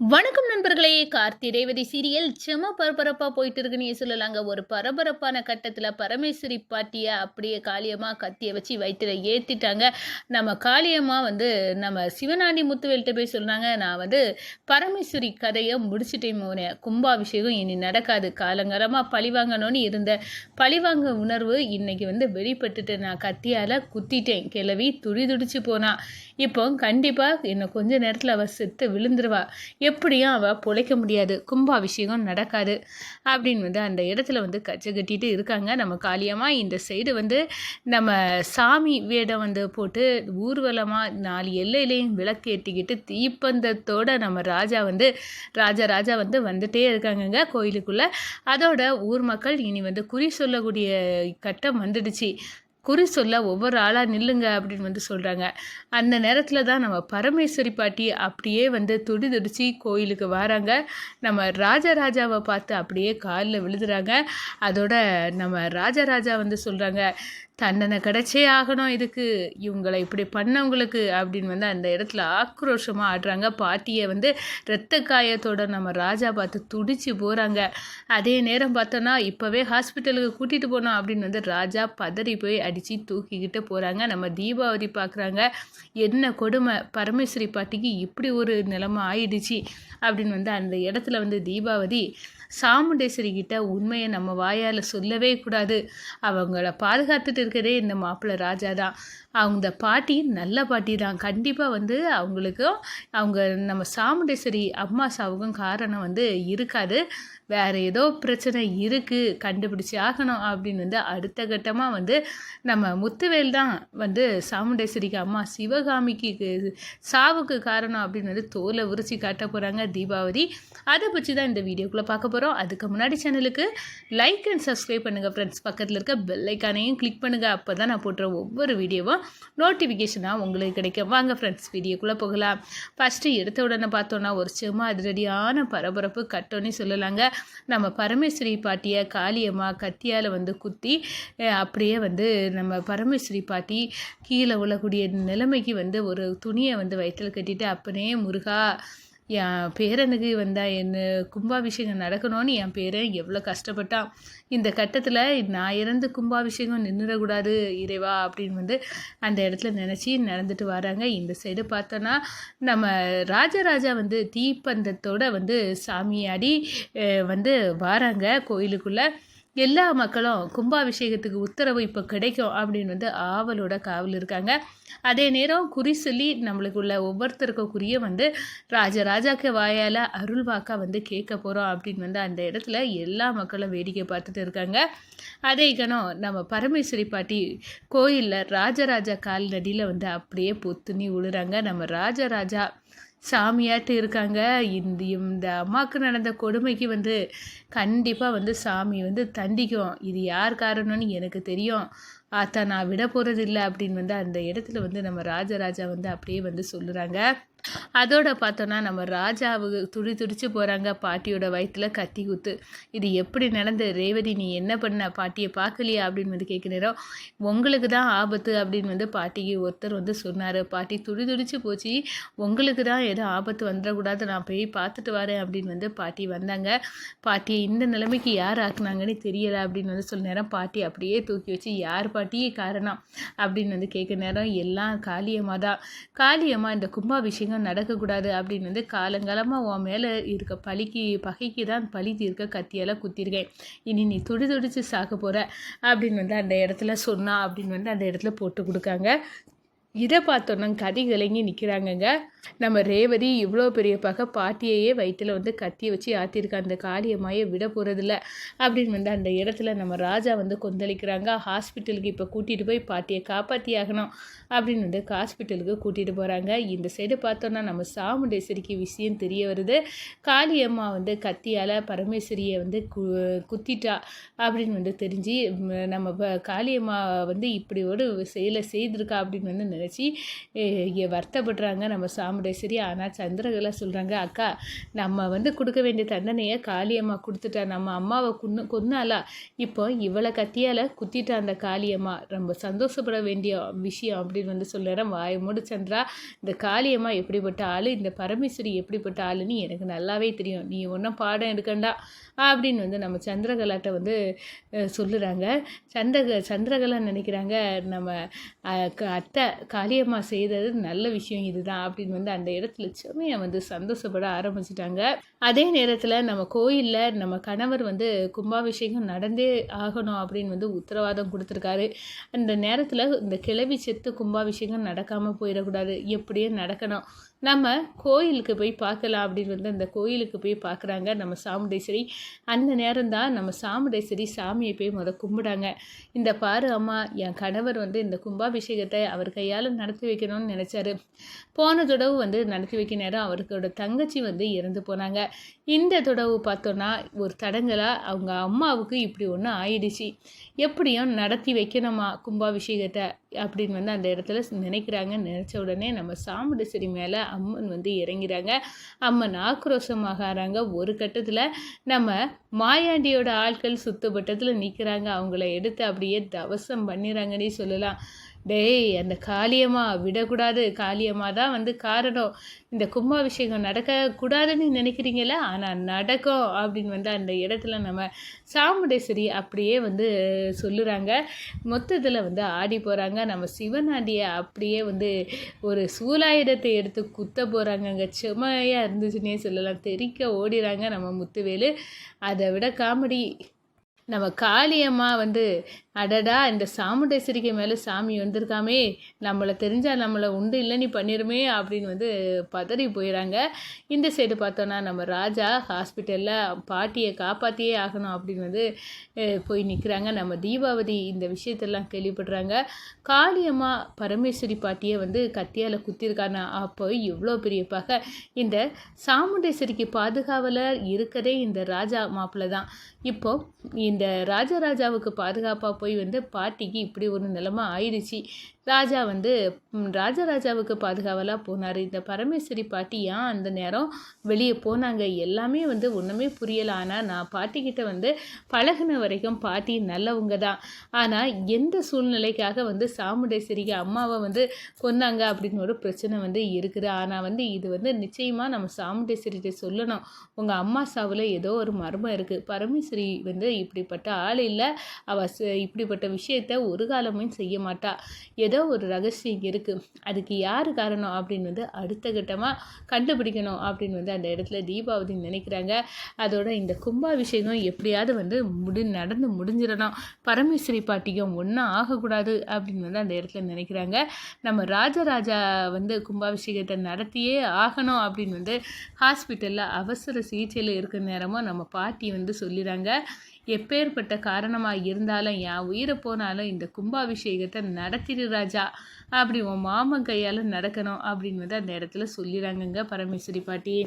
வணக்கம் நண்பர்களே. கார்த்தி ரேவதி சீரியல் செம பரபரப்பாக போயிட்டு இருக்குன்னு சொல்லலாங்க. ஒரு பரபரப்பான கட்டத்தில் பரமேஸ்வரி பாட்டியை அப்படியே காளியம்மா கத்தியை வச்சு வயிற்றில் ஏற்றிட்டாங்க நம்ம காளியம்மா வந்து நம்ம சிவனாண்டி முத்துவேல்கிட்ட போய் சொன்னாங்க. நான் வந்து பரமேஸ்வரி கதையை முடிச்சுட்டேன் மோனே. கும்பாபிஷேகம் இனி நடக்காது. காலங்காலமாக பழிவாங்கணும்னு இருந்த பழிவாங்க உணர்வு இன்னைக்கு வந்து வெளிப்பட்டுட்டு நான் கத்தியால் குத்திட்டேன். கிளவி துடி துடிச்சு போனா. இப்போ கண்டிப்பாக இன்னும் கொஞ்ச நேரத்தில் அவள் செத்து விழுந்துருவா. எப்படியும் அவள் பிழைக்க முடியாது. கும்பாபிஷேகம் நடக்காது அப்படின்னு வந்து அந்த இடத்துல வந்து கச்சை கட்டிட்டு இருக்காங்க. நம்ம காளியமாக இந்த சைடு வந்து நம்ம சாமி வேடம் வந்து போட்டு ஊர்வலமாக நாலு எல்லையிலையும் விளக்கு ஏற்றிக்கிட்டு தீப்பந்தத்தோட நம்ம ராஜா வந்து ராஜா ராஜா வந்து வந்துட்டே இருக்காங்கங்க கோயிலுக்குள்ளே. அதோட ஊர் மக்கள் இனி வந்து குறி சொல்லக்கூடிய கட்டம் வந்துடுச்சு. குறி சொல்ல ஒவ்வொரு ஆளாக நில்லுங்க அப்படின்னு வந்து சொல்கிறாங்க அந்த நேரத்தில் தான் நம்ம பரமேஸ்வரி பாட்டி அப்படியே வந்து துடி துடிச்சு கோயிலுக்கு வராங்க. நம்ம ராஜராஜாவை பார்த்து அப்படியே காலில் விழுதுறாங்க. அதோட நம்ம ராஜராஜா வந்து சொல்கிறாங்க தண்டனை கிடைச்சே ஆகணும். இதுக்கு இவங்களை இப்படி பண்ணவங்களுக்கு அப்படின்னு வந்து அந்த இடத்துல ஆக்ரோஷமாக ஆடுறாங்க. பாட்டியை வந்து இரத்த காயத்தோட நம்ம ராஜா பார்த்து துடிச்சு போகிறாங்க அதே நேரம் பார்த்தோன்னா இப்போவே ஹாஸ்பிட்டலுக்கு கூட்டிகிட்டு போனோம் அப்படின்னு வந்து ராஜா பதறி போய் அடித்து தூக்கிக்கிட்டு போகிறாங்க நம்ம தீபாவளி பார்க்குறாங்க. என்ன கொடுமை? பரமேஸ்வரி பாட்டிக்கு இப்படி ஒரு நிலைமை ஆயிடுச்சு அப்படின்னு வந்து அந்த இடத்துல வந்து தீபாவதி சாமுண்டேஸ்வரி கிட்ட உண்மையை நம்ம வாயால் சொல்லவே கூடாது. அவங்கள பாதுகாத்துட்டு இருக்கிறதே இந்த மாப்பிள்ளை ராஜா தான். அவங்க பாட்டி நல்ல பாட்டி தான். கண்டிப்பாக வந்து அவங்களுக்கும் அவங்க நம்ம சாமுண்டேஸ்வரி அம்மா சாவுக்கும் காரணம் வந்து இருக்காது. வேறு ஏதோ பிரச்சனை இருக்குது கண்டுபிடிச்சி ஆகணும் அப்படின்னு வந்து அடுத்த கட்டமாக வந்து நம்ம முத்துவேல் தான் வந்து சாமுண்டேஸ்வரிக்கு அம்மா சிவகாமிக்கு சாவுக்கு காரணம் அப்படின்னு வந்து தோலை உரிச்சி காட்ட போகிறாங்க தீபாவளி அதை பற்றி தான் இந்த வீடியோக்குள்ளே பார்க்க போகிறோம் அதுக்கு முன்னாடி சேனலுக்கு லைக் அண்ட் சப்ஸ்கிரைப் பண்ணுங்கள் ஃப்ரெண்ட்ஸ் பக்கத்தில் இருக்க பெல்லைக்கானையும் கிளிக் பண்ணுங்கள் அப்போ தான் நான் போடுற ஒவ்வொரு வீடியோவும் நோட்டிஃபிகேஷனாக உங்களுக்கு கிடைக்கும். வாங்க ஃப்ரெண்ட்ஸ் வீடியோக்குள்ளே போகலாம். ஃபஸ்ட்டு எடுத்த உடனே பார்த்தோன்னா ஒரு செம்ம அதிரடியான பரபரப்பு கட்டோன்னே சொல்லலாங்க. நம்ம பரமேஸ்வரி பாட்டியை காளியம்மா கத்தியால் வந்து குத்தி அப்படியே வந்து நம்ம பரமேஸ்வரி பாட்டி கீழே விழக்கூடிய நிலைமைக்கு வந்து ஒரு துணியை வந்து வயிற்றில் கட்டிட்டு அப்படியே முருகா என் பேரனுக்கு வந்தால் என்ன கும்பாபிஷேகம் நடக்கணும்னு என் பேரன் எவ்வளோ கஷ்டப்பட்டான். இந்த கட்டத்தில் நான் இறந்து கும்பாபிஷேகம் நின்றுடக்கூடாது இறைவா அப்படின்னு வந்து அந்த இடத்துல நினச்சி நடந்துட்டு வராங்க. இந்த சைடு பார்த்தோன்னா நம்ம ராஜராஜா வந்து தீப்பந்தத்தோடு வந்து சாமியாடி வந்து வராங்க கோயிலுக்குள்ளே. எல்லா மக்களும் கும்பாபிஷேகத்துக்கு உத்தரவு இப்போ கிடைக்கும் அப்படின்னு வந்து ஆவலோட காவல் இருக்காங்க. அதே நேரம் குறி சொல்லி நம்மளுக்குள்ள ஒவ்வொருத்தருக்கும் குறிய வந்து ராஜராஜாக்கு வாயால் அருள் வாக்கா வந்து கேட்க போகிறோம் அப்படின்னு வந்து அந்த இடத்துல எல்லா மக்களும் வேடிக்கை பார்த்துட்டு இருக்காங்க. அதே கணம் நம்ம பரமேஸ்வரி பாட்டி கோயிலில் ராஜராஜா கால்நடியில் வந்து அப்படியே பொத்துனி விழுறாங்க நம்ம ராஜராஜா சாமியாட்டு இருக்காங்க. இந்த இந்த அம்மாவுக்கு நடந்த கொடுமைக்கு வந்து கண்டிப்பாக வந்து சாமி வந்து தண்டிக்கும். இது யார் காரணம்னு எனக்கு தெரியும். ஆத்தா நான் விட போகிறது இல்லை அப்படின்னு வந்து அந்த இடத்துல வந்து நம்ம ராஜராஜா வந்து அப்படியே வந்து சொல்லுறாங்க. அதோட பார்த்தோன்னா நம்ம ராஜாவுக்கு துடி துடிச்சு போகிறாங்க பாட்டியோட வயிற்றுல கத்தி குத்து. இது எப்படி நடந்து ரேவதி நீ என்ன பண்ண? பாட்டியை பார்க்கலையா? அப்படின்னு வந்து கேட்க நேரம் உங்களுக்கு தான் ஆபத்து அப்படின்னு வந்து பாட்டிக்கு ஒருத்தர் வந்து சொன்னார். பாட்டி துடி துடிச்சு போச்சு. உங்களுக்கு தான் எதுவும் ஆபத்து வந்துடக்கூடாது. நான் போய் பார்த்துட்டு வரேன் அப்படின்னு வந்து பாட்டி வந்தாங்க. பாட்டியை இந்த நிலைமைக்கு யார் ஆக்குனாங்கன்னு தெரியலை அப்படின்னு வந்து சொல்ல நேரம் பாட்டி அப்படியே தூக்கி வச்சு யார் பாட்டியே காரணம்? அப்படின்னு வந்து கேட்க நேரம் எல்லாம் காளியம்மா தான் காளியம்மா இந்த கும்பாபிஷேகம் விஷயங்கள் நடக்கக்கூடாது அப்படின்னு வந்து காலங்காலமாக உன் மேலே இருக்க பழிக்கு பகைக்கு தான் பழி தீர்க்க கத்தியால் குத்திருக்கேன். இனி நீ துடி துடிச்சு சாக்க போகிற அப்படின்னு வந்து அந்த இடத்துல சொன்னா அப்படின்னு வந்து அந்த இடத்துல போட்டு கொடுக்காங்க. இதை பார்த்தோன்னா கதை கலங்கி நிற்கிறாங்கங்க நம்ம ரேவதி இவ்வளோ பெரிய பகை பாட்டியையே வயிற்றில் வந்து கத்தி வச்சு ஆத்திருக்க அந்த காளியம்மாயை விட போகிறதில்ல அப்படின்னு வந்து அந்த இடத்துல நம்ம ராஜா வந்து கொந்தளிக்கிறாங்க. ஹாஸ்பிட்டலுக்கு இப்போ கூட்டிகிட்டு போய் பாட்டியை காப்பாற்றி ஆகணும் அப்படின்னு வந்து ஹாஸ்பிட்டலுக்கு கூட்டிகிட்டு போகிறாங்க இந்த சைடு பார்த்தோன்னா நம்ம சாமுண்டேஸ்வரிக்கு விஷயம் தெரிய வருது. காளியம்மா வந்து கத்தியால் பரமேஸ்வரியை வந்து கு குத்திட்டா அப்படின்னு வந்து தெரிஞ்சு நம்ம காளியம்மா வந்து இப்படி ஒரு செயலை செய்திருக்கா அப்படின்னு வந்து நினச்சி வருத்தப்படுறாங்க. நம்ம சா சாமுண்டேஸ்வரி ஆனால் சந்திரகலா சொல்கிறாங்க அக்கா நம்ம வந்து கொடுக்க வேண்டிய தண்டனையை காளியம்மா கொடுத்துட்டா நம்ம அம்மாவை கொன்னு கொன்னாலா இப்போ இவ்வளோ கத்தியால் குத்திட்டா அந்த காளியம்மா ரொம்ப சந்தோஷப்பட வேண்டிய விஷயம் அப்படின்னு வந்து சொல்லுறேன் வாய மூடு சந்திரா. இந்த காளியம்மா எப்படிப்பட்ட ஆள்? இந்த பரமேஸ்வரி எப்படிப்பட்ட ஆளுன்னு எனக்கு நல்லாவே தெரியும். நீ ஒன்றும் பாடம் எடுக்கண்டா அப்படின்னு வந்து நம்ம சந்திரகலாட்ட வந்து சொல்லுறாங்க. சந்திரக சந்திரகலா நினைக்கிறாங்க நம்ம அத்தை காளியம்மா செய்தது நல்ல விஷயம் இதுதான் அப்படின்னு வந்து அந்த இடத்துல செம்மையை வந்து சந்தோஷப்பட ஆரம்பிச்சிட்டாங்க. அதே நேரத்தில் நம்ம கோயிலில் நம்ம கணவர் வந்து கும்பாபிஷேகம் நடந்தே ஆகணும் அப்படின்னு வந்து உத்தரவாதம் கொடுத்துருக்காரு. அந்த நேரத்தில் இந்த கிளவி செத்து கும்பாபிஷேகம் நடக்காமல் போயிடக்கூடாது. எப்படியும் நடக்கணும். நம்ம கோயிலுக்கு போய் பார்க்கலாம் அப்படின்னு வந்து அந்த கோயிலுக்கு போய் பார்க்குறாங்க நம்ம சாமுண்டேஸ்வரி. அந்த நேரம் தான் நம்ம சாமுண்டேஸ்வரி சாமியை போய் முத கும்பிடாங்க இந்த பாரு அம்மா என் கணவர் வந்து இந்த கும்பாபிஷேகத்தை அவர் கையால் நடத்தி வைக்கணும்னு நினச்சாரு. போனதோட தடவை வந்து நடத்தி வைக்க நேரம் அவருக்கோட தங்கச்சி வந்து இறந்து போனாங்க. இந்த தொடவு பார்த்தோன்னா ஒரு தடங்கலாக அவங்க அம்மாவுக்கு இப்படி ஒன்று ஆயிடுச்சு. எப்படியும் நடத்தி வைக்கணுமா கும்பாபிஷேகத்தை அப்படின்னு வந்து அந்த இடத்துல நினைக்கிறாங்க. நினச்ச உடனே நம்ம சாமுண்டேஸ்வரி மேலே அம்மன் வந்து இறங்கிறாங்க. அம்மன் ஆக்ரோஷமாக ஆகிறாங்க ஒரு கட்டத்தில் நம்ம மாயாண்டியோட ஆட்கள் சுத்தப்பட்டத்தில் நிற்கிறாங்க அவங்கள எடுத்து அப்படியே தவசம் பண்ணிடுறாங்கன்னே சொல்லலாம். டேய் அந்த காளியம்மா விடக்கூடாது. காளியம்மா தான் வந்து காரணம். இந்த கும்பாபிஷேகம் நடக்கக்கூடாதுன்னு நினைக்கிறீங்களா? ஆனால் நடக்கும் அப்படின்னு வந்து அந்த இடத்துல நம்ம சாமுண்டேஸ்வரி அப்படியே வந்து சொல்லுறாங்க. மொத்தத்தில் வந்து ஆடி போகிறாங்க நம்ம சிவனாண்டியை அப்படியே வந்து ஒரு சூலாயுதத்தை எடுத்து குத்த போகிறாங்க அங்கே இருந்துச்சுன்னே சொல்லலாம். தெறிக்க ஓடிறாங்க நம்ம முத்துவேலு. அதை விட காமெடி. நம்ம காளியம்மா வந்து அடடா இந்த சாமுண்டேஸ்வரிக்கு மேலே சாமி வந்திருக்காமே. நம்மளை தெரிஞ்சால் நம்மளை உண்டு இல்லை நீ பண்ணிருமே அப்படின்னு வந்து பதறி போயிடறாங்க இந்த சைடு பார்த்தோன்னா நம்ம ராஜா ஹாஸ்பிட்டலில் பாட்டியை காப்பாற்றியே ஆகணும் அப்படின்னு வந்து போய் நிற்கிறாங்க நம்ம தீபாவதி இந்த விஷயத்தெல்லாம் கேள்விப்படுறாங்க. காளியம்மா பரமேஸ்வரி பாட்டியை வந்து கத்தியால் குத்திருக்கானா? அப்போ இவ்வளோ பெரிய பகை. இந்த சாமுண்டேஸ்வரிக்கு பாதுகாவலர் இருக்கதே இந்த ராஜா மாப்பிள்ளை தான். இப்போ இந்த ராஜராஜாவுக்கு பாதுகாப்பாக போய் வந்து பாட்டிக்கு இப்படி ஒரு நிலைமை ஆயிடுச்சு. ராஜா வந்து ராஜராஜாவுக்கு பாதுகாவலாக போனார். இந்த பரமேஸ்வரி பாட்டி ஏன் அந்த நேரம் வெளியே போனாங்க? எல்லாமே வந்து ஒன்றுமே புரியலை. ஆனால் நான் பாட்டிக்கிட்ட வந்து பழகுன வரைக்கும் பாட்டி நல்லவங்க தான். ஆனால் எந்த சூழ்நிலைக்காக வந்து சாமுண்டேஸ்வரிக்கு அம்மாவை வந்து கொன்னாங்க அப்படின்னு ஒரு பிரச்சனை வந்து இருக்குது. ஆனால் வந்து இது வந்து நிச்சயமாக நம்ம சாமுண்டேஸ்வரிகிட்ட சொல்லணும். உங்கள் அம்மா சாவில் ஏதோ ஒரு மர்மம் இருக்குது பரமேஸ்வரி வந்து இப்படிப்பட்ட ஆள் இல்லை. அவள் இப்படிப்பட்ட விஷயத்த ஒரு காலமும் செய்ய மாட்டா. ஏதோ ஒரு ரகசியம் இருக்குது அதுக்கு யார் காரணம் அப்படின்னு வந்து அடுத்த கட்டமாக கண்டுபிடிக்கணும் அப்படின்னு வந்து அந்த இடத்துல தீபாவதி நினைக்கிறாங்க. அதோட இந்த கும்பாபிஷேகம் எப்படியாவது வந்து முடி நடந்து முடிஞ்சிடணும். பரமேஸ்வரி பாட்டியும் ஒன்றும் ஆகக்கூடாது அப்படின்னு வந்து அந்த இடத்துல நினைக்கிறாங்க. நம்ம ராஜராஜா வந்து கும்பாபிஷேகத்தை நடத்தியே ஆகணும் அப்படின்னு வந்து ஹாஸ்பிட்டலில் அவசர சிகிச்சையில் இருக்கிற நேரமும் நம்ம பாட்டி வந்து சொல்லிடுறாங்க. எப்பேற்பட்ட காரணமாக இருந்தாலும் என் உயிரை போனாலும் இந்த கும்பாபிஷேகத்தை நடத்திடு ராஜா. அப்படி உன் மாமன் கையால் நடக்கணும் அப்படின்னு வந்து அந்த இடத்துல சொல்லிடுறாங்கங்க பரமேஸ்வரி பாட்டி.